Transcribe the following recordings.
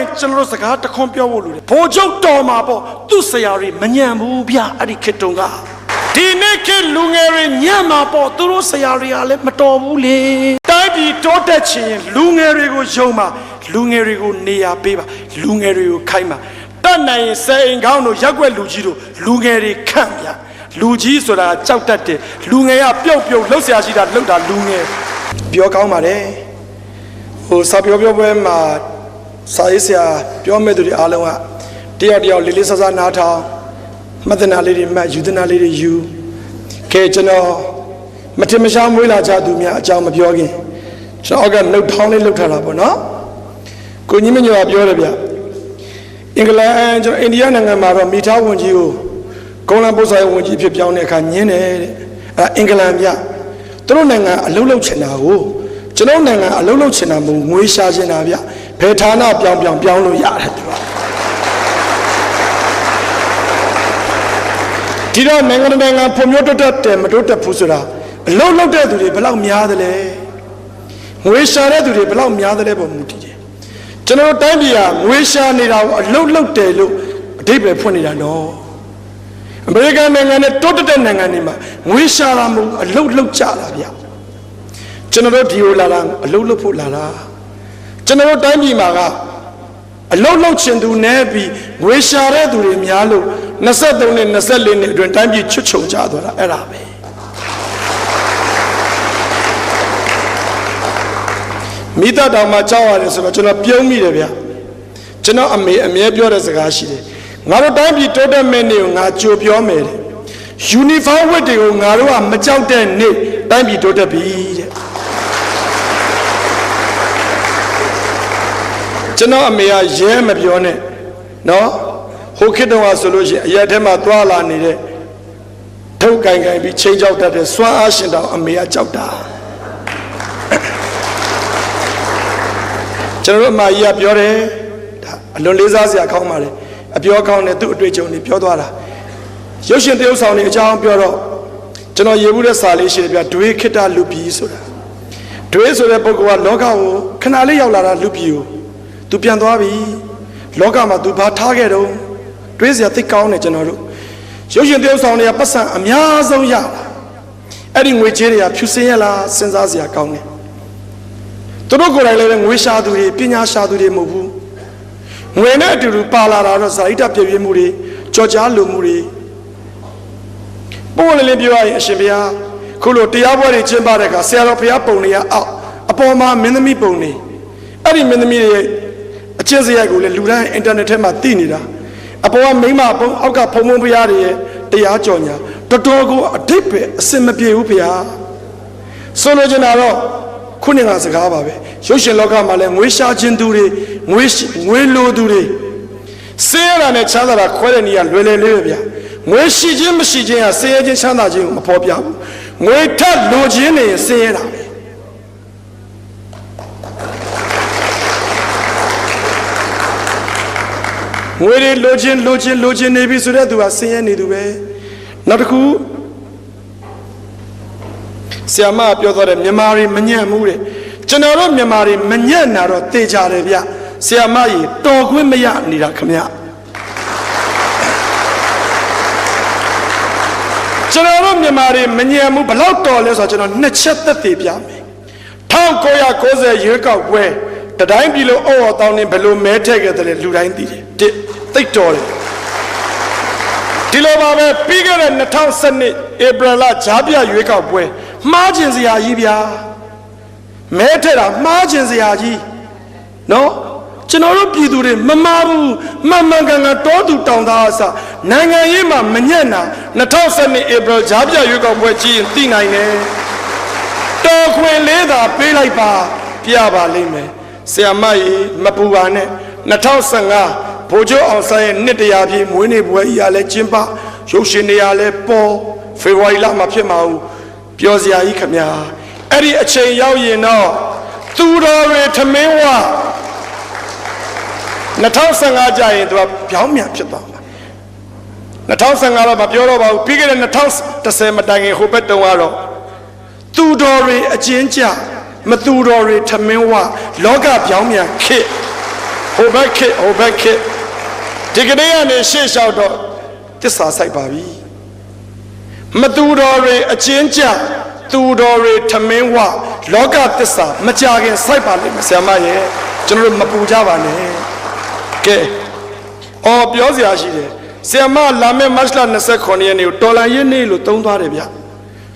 ရင်ကျွန်တော်တို့စကားတခွန်းပြောဖို့လိုတယ်ဘိုးချုပ်တော်မှာပေါ့သူ့ဆရာတွေမညံဘူးဗျအဲ့ဒီခေတ်တုန်းကဒီနေ့ခေတ်လူငယ်တွေညံ့မှာပေါ့သူတို့ဆရာတွေကလည်းမတော်ဘူးလေတိုင်းပြည်တိုးတက်ချင်ရင်လူငယ်တွေကိုယုံပါလူငယ်တွေကိုနေရာပေးပါလူငယ်တွေကိုခိုင်းပါတတ်နိုင်ရင်စေအိမ်ကောင်းတို့ရက်ွက်လူကြီးတို့လူငယ်တွေခန့်ဗျလူကြီးဆိုတာကြောက်တတ်တယ်လူငယ်ကပြုတ်ပြုတ်လှုပ်ရှားရှိတာလှုပ်တာလူငယ်ပြောကောင်းပါတယ်ဟိုစာပြောပြောပွဲမှာ စာရေးဆရာပြောမဲ့သူတွေအားလုံးကတယောက်တယောက်လေးလေးဆဆနားထောင်မှတ်တနာလေးတွေမှတ်ယူတနာလေးတွေယူကဲကျွန်တော်မထင်မရှားမွေးလာကြသူများအကြောင်းမပြောခင်ကျွန်တော်ကနှုတ်ထောင်းလေးလှုပ်ထားတာပေါ့နော်ကိုကြီးမညောပြောတယ်ဗျအင်္ဂလန်ကျွန်တော်အိန္ဒိယနိုင်ငံမှာတော့မိသားဝန်ကြီးကိုကုန်းလမ်းပို့ဆောင်ရေးဝန်ကြီးဖြစ်ပြောင်းတဲ့အခါညင်းတယ်တဲ့အဲ့ဒါအင်္ဂလန်ဗျသူတို့နိုင်ငံအလုံးလုံးချင်တာကိုကျွန်တော်နိုင်ငံအလုံးလုံးချင်တာမဟုတ်ငွေရှာချင်တာဗျ ဘယ်ဌာနပြောင်းပြောင်းပြောင်းလို့ရတယ်သူကဒီတော့နိုင်ငံတစ်နိုင်ငံဖွံ့ဖြိုးတိုးတက်တယ်မတိုးတက်ဘူးဆိုတာအလုံးလုံးတဲ့သူတွေဘယ်လောက်များသလဲငွေရှာတဲ့သူတွေဘယ်လောက်များသလဲပုံမူတည်တယ်ကျွန်တော်တို့တိုင်းပြည်ကငွေရှာနေတာကိုအလုံးလုံးတယ်လို့အဓိပ္ပာယ်ဖွင့်နေတာနော်အမေရိကန်နိုင်ငံနဲ့တိုးတက်တဲ့နိုင်ငံတွေမှာငွေရှာတာမဟုတ်အလုံးလုံးကြတာဗျကျွန်တော်တို့ဒီကိုလာတာအလုံးလုံးဖို့လာတာ ကျွန်တော်တို့တိုင်းပြည်မှာကအလုံးလုံးချင်သူနဲ့ပြီးငွေရှာတဲ့သူတွေများလို့23နဲ့24နှစ်အတွင်းတိုင်းပြည်ချွတ်ချုံကြသွားတာအဲ့ဒါပဲမိသားတောင်မှကြောက်ရတယ်ဆိုတော့ကျွန်တော်ပြုံးမိတယ်ဗျကျွန်တော်အမေအမြဲပြောတဲ့စကားရှိတယ်ငါတို့တိုင်းပြည်တိုးတက်မဲ့နေ့ကိုငါကြိုပြောမယ်တဲ့ယူနီဖောင်းဝတ်တွေကိုငါတို့ကမကြောက်တဲ့နေ့တိုင်းပြည်တိုးတက်ပြီတဲ့ ကျွန်တော်အမေကရဲမပြောနဲ့နော်ဟိုခေတ်တုန်းကဆိုလို့ရှိရင်အရက်ထဲမှာသွားလာနေတဲ့ထုတ်ကင်ကင်ပြီးချိန်ကြောက်တတ်တဲ့စွမ်းအားရှင်တောင်အမေကကြောက်တာကျွန်တော်တို့အမကြီးကပြောတယ်ဒါအလွန်လေးစားစရာကောင်းပါလေအပြောကောင်းတဲ့သူ့အတွေ့အကြုံတွေပြောသွားတာရုပ်ရှင်တရုပ်ဆောင်တွေအကြောင်းပြောတော့ကျွန်တော်ရေဘူးတဲ့စာလေးရှိတယ်ဗျဒွေခိတ္တလူပြည်ဆိုတာဒွေဆိုတဲ့ပုဂ္ဂိုလ်ကလောကကိုခဏလေးရောက်လာတာလူပြည်ကို သူပြန်သွားပြီလောကမှာသူဘာထားခဲ့တော့တွေးစရာသိကောင်းတယ်ကျွန်တော်တို့ရုပ်ရှင်တရုပ်ဆောင်တွေကပတ်စံအများဆုံးရတာအဲ့ဒီငွေကြေးတွေကဖြူစင်းရလားစဉ်းစားစရာကောင်းတယ်သူတို့ကိုယ်တိုင်လည်းပဲငွေရှာသူတွေပညာရှာသူတွေမဟုတ်ဘူးငွေနဲ့အတူတူပါလာတာတော့ဇာတိတပြည့်ပြည့်မှုတွေကြော်ကြားလိုမှုတွေပို့လည်းလည်းပြောရရင်အရှင်ဘုရားခုလိုတရားပွဲတွေကျင်းပတဲ့အခါဆရာတော်ဘုရားပုံတွေကအောက်အပေါ်မှာမင်းသမီးပုံတွေအဲ့ဒီမင်းသမီးတွေရဲ့ အချင်းစရိုက်ကိုလည်းလူတိုင်းအင်တာနက်ထဲမှာသိနေတာအပေါ်ကမိမပုံအောက်ကဖုံဖုံဘုရားတွေရဲ့တရားကြော်ညာတော်တော်ကိုအဓိပ္ပာယ်အစင်မပြေဘူးဘုရားဆိုလိုချင်တာတော့ခုနကစကားပါပဲရုပ်ရှင်လောကမှာလည်းငွေရှာခြင်းသူတွေငွေငွေလိုသူတွေဆင်းရဲတာနဲ့ချမ်းသာတာခွဲတဲ့နေရာလွယ်လွယ်လေးပဲဗျာငွေရှိခြင်းမရှိခြင်းဟာဆင်းရဲခြင်းချမ်းသာခြင်းကိုမဖော်ပြဘူးငွေထက်လိုခြင်းနေရင်ဆင်းရဲတာပဲ ငွေတွေလိုခြင်းလိုခြင်းလိုခြင်းနေပြီဆိုတဲ့သူဟာဆင်းရဲနေသူပဲနောက်တစ်ခုဆရာမပြောသွားတယ်မြန်မာတွေမညံ့ဘူးတဲ့ကျွန်တော်တို့မြန်မာတွေမညံ့တာတော့သိကြတယ်ဗျဆရာမကြီးတော်ခွင့်မရနေတာခမရကျွန်တော်တို့မြန်မာတွေမညံ့ဘူးဘလောက်တော်လဲဆိုတော့ကျွန်တော်နှစ်ချက်သက်သေပြမယ်1990ရွေးကောက်ပွဲတတိုင်းပြည်လုံးအော်အော်တောင်းနေဘယ်လိုမဲထည့်ခဲ့တယ်လဲလူတိုင်းသိတယ် တစ်သိတ်တော်တယ်ဒီလိုပါပဲပြီးခဲ့တဲ့2012ဧပြီလဂျားပြရွေးကောက်ပွဲမှားကျင်စရာကြီးဗျာမဲထက်တာမှားကျင်စရာကြီးနော်ကျွန်တော်တို့ပြည်သူတွေမမားဘူးမှန်မှန်ကန်ကန်တောသူတောင်သားအစနိုင်ငံရေးမှာမညံ့တာ2012ဧပြီဂျားပြရွေးကောက်ပွဲကြည့်ရင်သိနိုင်တယ်တော်ခွင်လေးသာပေးလိုက်ပါ ပြပါလိမ့်မယ်ဆရာမကြီးမပူပါနဲ့2015 ဗိုလ်ချုပ်အောင်ဆန်းရဲ့နှစ်တရာပြည့်မွေးနေ့ပွဲကြီးကလည်းကျင်းပရုပ်ရှင်တွေကလည်းပေါ်ဖေဖော်ဝါရီလမှာဖြစ်မှာဘူးပြောစရာကြီးခမညာအဲ့ဒီအချိန်ရောက်ရင်တော့သူတော်တွေထမင်းဝ2015ကြာရင်သူကပြောင်းမြန်ဖြစ်သွားမှာ2015တော့မပြောတော့ပါဘူးပြီးခဲ့တဲ့2010မတိုင်ခင်ဟိုဘက်တုန်းကတော့သူတော်တွေအကျဉ်းကြမသူတော်တွေထမင်းဝလောကပြောင်းမြန်ခေတ်ဟိုဘက်ခေတ်ဟိုဘက်ခေတ် ဒီကနေ့ကနေရှေ့လျှောက်တော့တစ္ဆာဆိုင်ပါပြီမတူတော်တွေအချင်းကြသူတော်တွေထမင်းဝလောကတစ္ဆာမကြခင်စိုက်ပါလိမ့်မယ်ဆရာမရဲ့ကျွန်တော်တို့မပူကြပါနဲ့ကဲအော်ပြောစရာရှိတယ်ဆရာမလာမယ့်မတ်လ29ရက်နေ့ကိုတော်လန်ရင်းနေ့လို့သုံးသွားတယ်ဗျ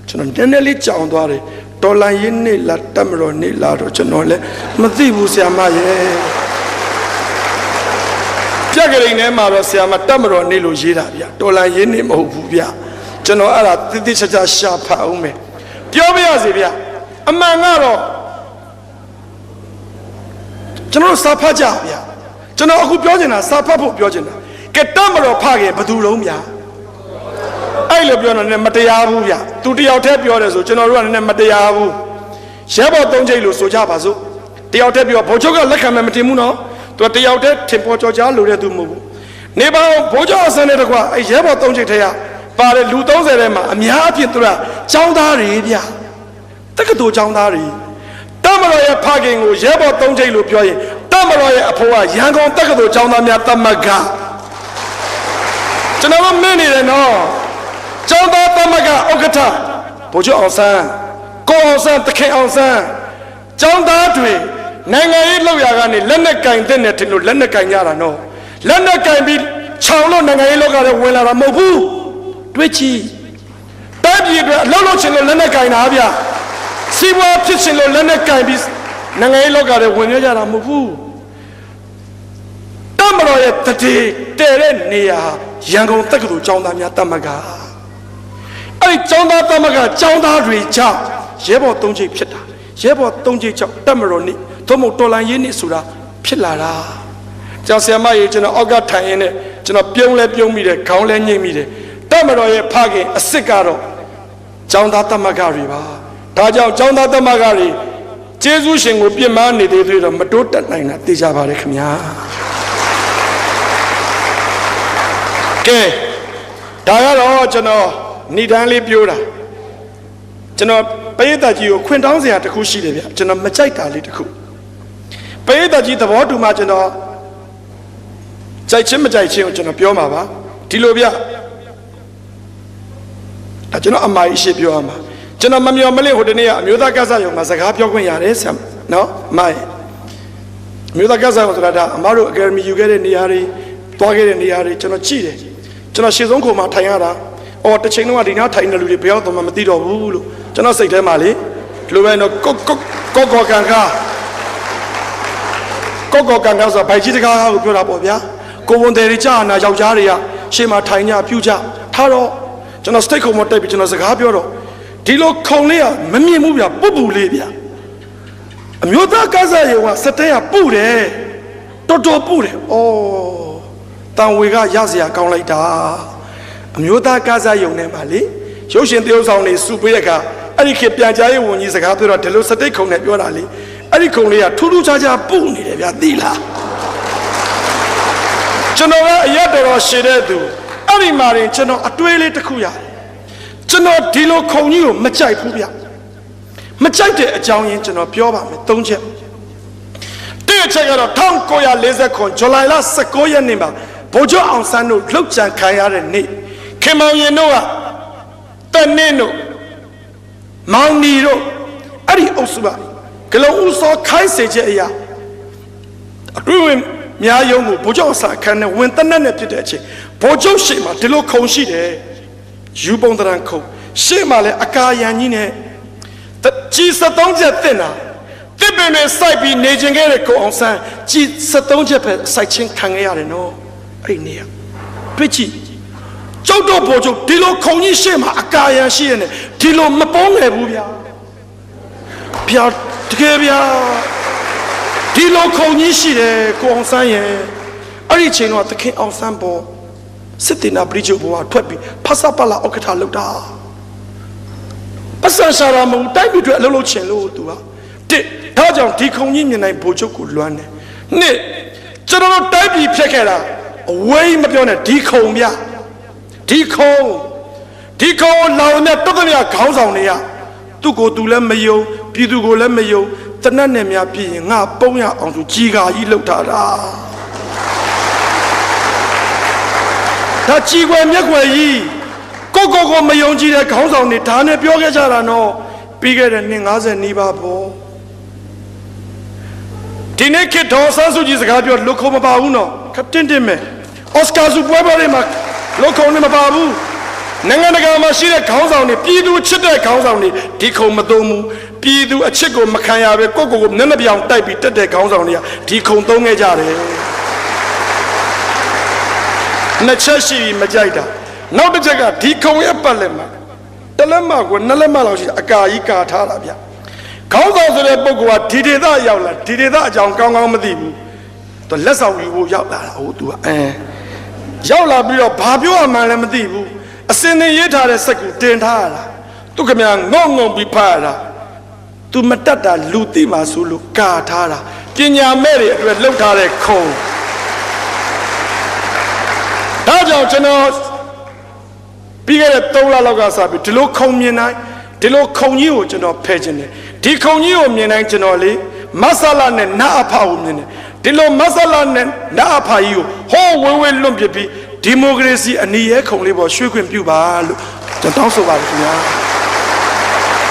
ကျွန်တော်နည်းနည်းလေးကြောင်သွားတယ်တော်လန်ရင်းနေ့လားတက်မတော်နေ့လားတော့ကျွန်တော်လည်းမသိဘူးဆရာမရဲ့ ပြက်ကလေးထဲမှာတော့ဆရာမတက်မတော်နေ့လို့ရေးတာဗျတော်လန်ရင်းနေ့မဟုတ်ဘူးဗျကျွန်တော်အဲ့ဒါတိတိကျကျရှာဖတ်အောင်မယ်ပြောပြရစီဗျအမှန်ကတော့ကျွန်တော်တို့စာဖတ်ကြဗျကျွန်တော်အခုပြောချင်တာစာဖတ်ဖို့ပြောချင်တာကဲတက်မတော်ဖခင်ဘယ်သူလုံးဗျအဲ့လိုပြောတော့လည်းမတရားဘူးဗျသူတယောက်တည်းပြောတယ်ဆိုကျွန်တော်တို့ကလည်းမတရားဘူးရဲဘော်သုံးချိတ်လို့ဆိုကြပါစို့တယောက်တည်းပြောဘိုလ်ချုပ်ကလက်ခံမယ်မတင်ဘူးနော် သူကတယောက်တည်းထင်ပေါ်ကြော်ကြားလို့တဲ့သူမဟုတ်ဘူးနေပါဘိုလ်ချုပ်အစံနဲ့တကွာအဲ့ရဲဘော်သုံးချိတ်ထဲကပါတယ်လူ30ထဲမှာအများအပြားသူကចောင်းသားတွေဗျတက္ကသိုလ်ចောင်းသားတွေတမတော်ရဲ့ဖခင်ကိုရဲဘော်သုံးချိတ်လို့ပြောရင်တမတော်ရဲ့အဖိုးကရန်ကုန်တက္ကသိုလ်ចောင်းသားများတမကကျွန်တော်တို့မင်းနေတယ်နော်ကျောင်းသားသမဂ္ဂဥက္ကဋ္ဌဘုချုပ်အောင်ဆန်းကိုအောင်ဆန်းတခင်အောင်ဆန်းကျောင်းသားတွေ နိုင်ငံရေးလောက်ရကနေလက်နက်ကင်တဲ့နဲ့တင်လို့လက်နက်ကင်ကြတာနော်လက်နက်ကင်ပြီးခြောင်လို့နိုင်ငံရေးလောက်ကလည်းဝင်လာတာမဟုတ်ဘူးတွေးချီတိုက်ပြည်အတွက်အလုံးလုံးချင်လို့လက်နက်ကင်တာဗျစီးပွားဖြစ်ချင်လို့လက်နက်ကင်ပြီးနိုင်ငံရေးလောက်ကလည်းဝင်ရကြတာမဟုတ်ဘူးတမတော်ရဲ့တတိတဲတဲ့နေရာရန်ကုန်တက္ကသိုလ်ကျောင်းသားများတမကအဲ့ဒီကျောင်းသားတမကကျောင်းသားတွေကြောင့်ရဲဘော်သုံးချိတ်ဖြစ်တာရဲဘော်သုံးချိတ်ကြောင့်တမတော်နေ့ သို့မဟုတ်တော်လန်ရေးနေ့ဆိုတာဖြစ်လာတာကျောင်းဆရာမကြီးကျွန်တော်အောက်ကထိုင်ရင်းနဲ့ကျွန်တော်ပြုံးလဲပြုံးမိတယ်ခေါင်းလဲညှိမိတယ်တမတော်ရဲ့ဖခင်အစ်စ်ကတော့ကျောင်းသားတမကတွေပါဒါကြောင့်ကျောင်းသားတမကတွေကျေးဇူးရှင်ကိုပြစ်မှားနေသေးသေးတော့မတိုးတက်နိုင်တာသိကြပါရခင်ဗျာကဲဒါကတော့ကျွန်တော်ဏိဒန်းလေးပြောတာကျွန်တော်ပရိသတ်ကြီးကိုခွင့်တောင်းစရာတစ်ခုရှိတယ်ဗျကျွန်တော်မကြိုက်တာလေးတစ်ခု ပရိသတ်ကြီးသဘောတူမှကျွန်တော်ကြိုက်ချင်းမကြိုက်ချင်းကိုကျွန်တော်ပြောမှာပါဒီလိုဗျဒါကျွန်တော်အမားကြီးရှေ့ပြောရမှာကျွန်တော်မမျော်မလင့်ဟိုတနေ့ကအမျိုးသားကစားရုံမှာစကားပြောခွင့်ရတယ်ဆရာနော်အမားကြီးအမျိုးသားကစားရုံဆိုတာဒါအမားတို့အကယ်ဒမီယူခဲ့တဲ့နေရာတွေတွားခဲ့တဲ့နေရာတွေကျွန်တော်ကြည့်တယ်ကျွန်တော်ရှေ့ဆုံးခုံမှာထိုင်ရတာအော်တစ်ချိန်လုံးကဒီနားထိုင်နေလူတွေဘယ်ရောက်တော့မှမသိတော့ဘူးလို့ကျွန်တော်စိတ်ထဲမှာလေဒီလိုပဲတော့ကိုကိုကိုကိုကန်ကား ကိုကိုကန်ကားဆိုဘိုင်ကြီးတကားကိုပြောတာပေါ့ဗျာကိုဝန်တယ်တွေကြာနာယောက်ျားတွေကရှေ့မှာထိုင်ကြပြူကြထားတော့ကျွန်တော်စတိတ်ခုံမတက်ပြီးကျွန်တော်စကားပြောတော့ဒီလိုခုံလေးကမမြင်ဘူးဗျပုတ်ပူလေးဗျအမျိုးသားကစားရုံကစတဲ့ကပုတယ်တော်တော်ပုတယ်ဩတန်ဝေကရစရာကောင်းလိုက်တာအမျိုးသားကစားယုံထဲမှာလေရုပ်ရှင်တရုပ်ဆောင်တွေစုပေးတဲ့အခါအဲ့ဒီခေတ်ပြန်ကြားရေးဝန်ကြီးစကားပြောတော့ဒီလိုစတိတ်ခုံနဲ့ပြောတာလေ အဲ့ဒီခုံလေးကထူးထူးခြားခြားပုတ်နေတယ်ဗျာသိလားကျွန်တော်ကအရက်တော်တော်ရှည်တဲ့သူအဲ့ဒီမှာရင်ကျွန်တော်အတွေးလေးတစ်ခုရတယ်ကျွန်တော်ဒီလိုခုံကြီးကိုမကြိုက်ဘူးဗျမကြိုက်တဲ့အကြောင်းရင်းကျွန်တော်ပြောပါမယ်၃ချက်တစ်ချက်ကတော့1940ခုဇူလိုင်လ19ရက်နေ့မှာဗိုလ်ချုပ်အောင်ဆန်းတို့လှုပ်ကြံခံရတဲ့နေ့ခင်မောင်ရင်တို့ကတနင်းတို့မောင်နီတို့အဲ့ဒီအုပ်စုက ဂလုံးဦးစောခိုင်းစေချက်အရာအတွင်းဝင်များယုံကိုဗိုလ်ချုပ်ဆာခန်းနဲ့ဝင်တနက်နဲ့ဖြစ်တဲ့အချိန်ဗိုလ်ချုပ်ရှေ့မှာဒီလိုခုံရှိတယ်ယူပုံတရံခုံရှေ့မှာလည်းအကာယံကြီးနဲ့ကြီး73ချက်တင်တာတစ်ပင်တွေစိုက်ပြီးနေခြင်းခဲ့တဲ့ကိုအောင်ဆန်းကြီး73ချက်ပဲစိုက်ချင်းခံခဲ့ရတယ်နော်အဲ့ဒီနေရာတွေ့ကြည့်ကျုပ်တို့ဘိုလ်ချုပ်ဒီလိုခုံကြီးရှေ့မှာအကာယံရှိရတယ်ဒီလိုမပေါင်းငယ်ဘူးဗျာဗျာ တကယ်ဗျာဒီလိုခုံကြီးရှိတယ်ကိုအောင်ဆန်းရဲ့အဲ့ဒီချိန်တော့သခင်အောင်ဆန်းပေါ်စစ်တင်နာပရိချုပ်ဘဝထွက်ပြီးဖဆပလာဥက္ကဋ္ဌလောက်တာပတ်စံရှာရာမဟုတ်တိုက်ပြီးအတွက်အလုပ်လုပ်ချင်လို့သူကတစ်ဒါကြောင့်ဒီခုံကြီးမြင်နိုင်ဘိုလ်ချုပ်ကိုလွမ်းတယ်နှစ်ကျွန်တော်တို့တိုက်ပြီးဖြတ်ခဲ့တာအဝေးမပြောနဲ့ဒီခုံဗျဒီခုံဒီခုံလောင်နဲ့တသက်မြခေါင်းဆောင်တွေကသူ့ကိုယ်သူလည်းမယုံ ပြည်သူကိုလည်းမယုံတနတ်နဲ့များပြည်ရင်ငါပုံရအောင်သူကြီးကာကြီးလှုပ်ထားတာဒါကြီးွယ်မျက်ွယ်ကြီးကိုကိုကိုမယုံကြည်တဲ့ခေါင်းဆောင်တွေဒါနဲ့ပြောခဲ့ကြတာနော်ပြီးခဲ့တဲ့နှစ်90နီးပါးပေါ့ဒီနေ့ခေတ်တော်ဆန်းစုကြည်စကားပြောလွတ်ခုံမပါဘူးနော်ခပ်တင်းတင်းပဲအော်စကာစုပွဲပွဲတွေမှာလွတ်ခုံနေမပါဘူးနိုင်ငံတကာမှာရှိတဲ့ခေါင်းဆောင်တွေပြည်သူချစ်တဲ့ခေါင်းဆောင်တွေဒီခုံမသုံးဘူး ပြည်သူအချစ်ကိုမခံရပဲကိုယ့်ကိုယ်ကိုမျက်နှာပြောင်တိုက်ပြီးတက်တဲ့ခေါင်းဆောင်တွေကဒီခုံသုံးခဲ့ကြတယ်နှစ်ချက်ရှိပြီးမကြိုက်တာနောက်တစ်ချက်ကဒီခုံရဲ့ပတ်လက်မှာတစ်လက်မကိုနှစ်လက်မလောက်ရှိတယ်အကာကြီးကာထားတာဗျခေါင်းဆောင်ဆိုတဲ့ပုဂ္ဂိုလ်ကဒီဒေသရောက်လာဒီဒေသအကြောင်းကောင်းကောင်းမသိဘူးသူလက်ဆောင်ယူဖို့ရောက်လာတာဟုတ်သူကအဲရောက်လာပြီးတော့ဘာပြောရမှန်းလည်းမသိဘူးအစင်းနေရေးထားတဲ့စက်ကူတင်ထားရတာသူကမြငုံငုံပြီးဖတ်ရတာ သူမတတ်တာလူသိမှဆိုလို့ကာထားတာပညာမဲ့တွေအတွက်လှုပ်ထားတဲ့ခုံဒါကြောင့်ကျွန်တော်ပြီးခဲ့တဲ့3လလောက်ကစပြီးဒီလိုခုံမြင်တိုင်းဒီလိုခုံကြီးကိုကျွန်တော်ဖယ်ခြင်းတယ်ဒီခုံကြီးကိုမြင်တိုင်းကျွန်တော်လေမဆလာနဲ့နတ်အဖကိုမြင်တယ်ဒီလိုမဆလာနဲ့နတ်အဖကြီးကိုဟောဝဲဝဲလွန့်ပစ်ပြီးဒီမိုကရေစီအနည်းရဲခုံလေးပေါ်ရွှေ့ခွင့်ပြုပါလို့ကျွန်တော်တောင်းဆိုပါတယ်ခင်ဗျာ